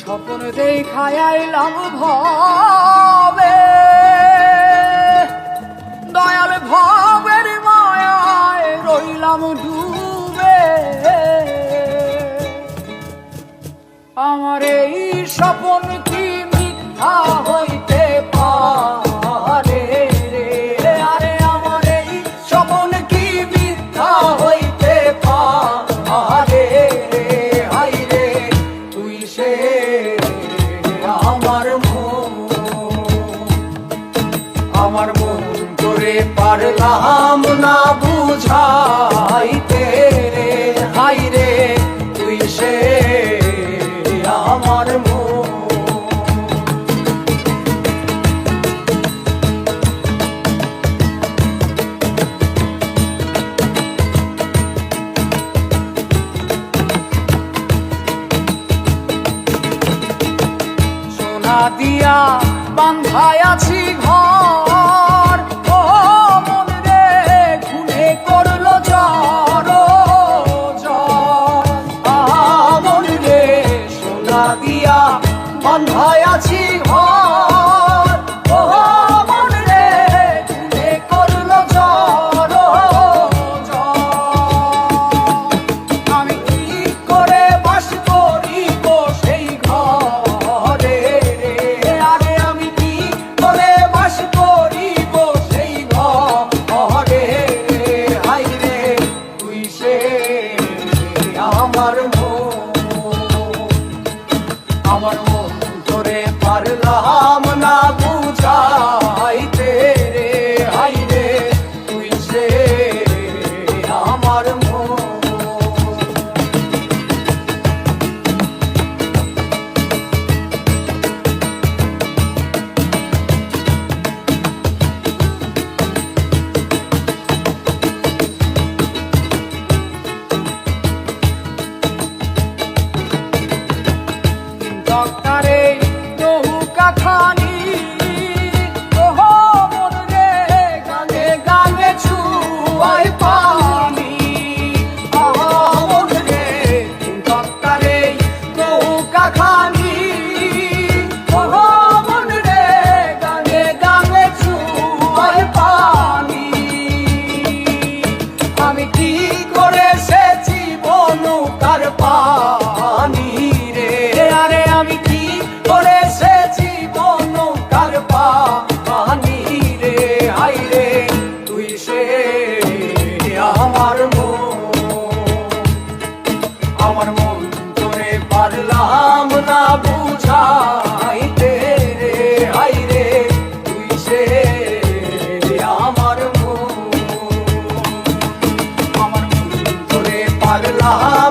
স্বপ্ন দেখায় আইলাম ভাবে। দয়াল ভাবের মায়ায় রইলাম ডুবে। আমার এই স্বপ্ন করে পারলাম না বুঝাইতে রে হাই রে, তুই সে আমার সোনা দিয়া বান্ধায় আছি ঘর। দিয়া মন আছি Karlar করে সে জীবন কার পা 아, 아, 아.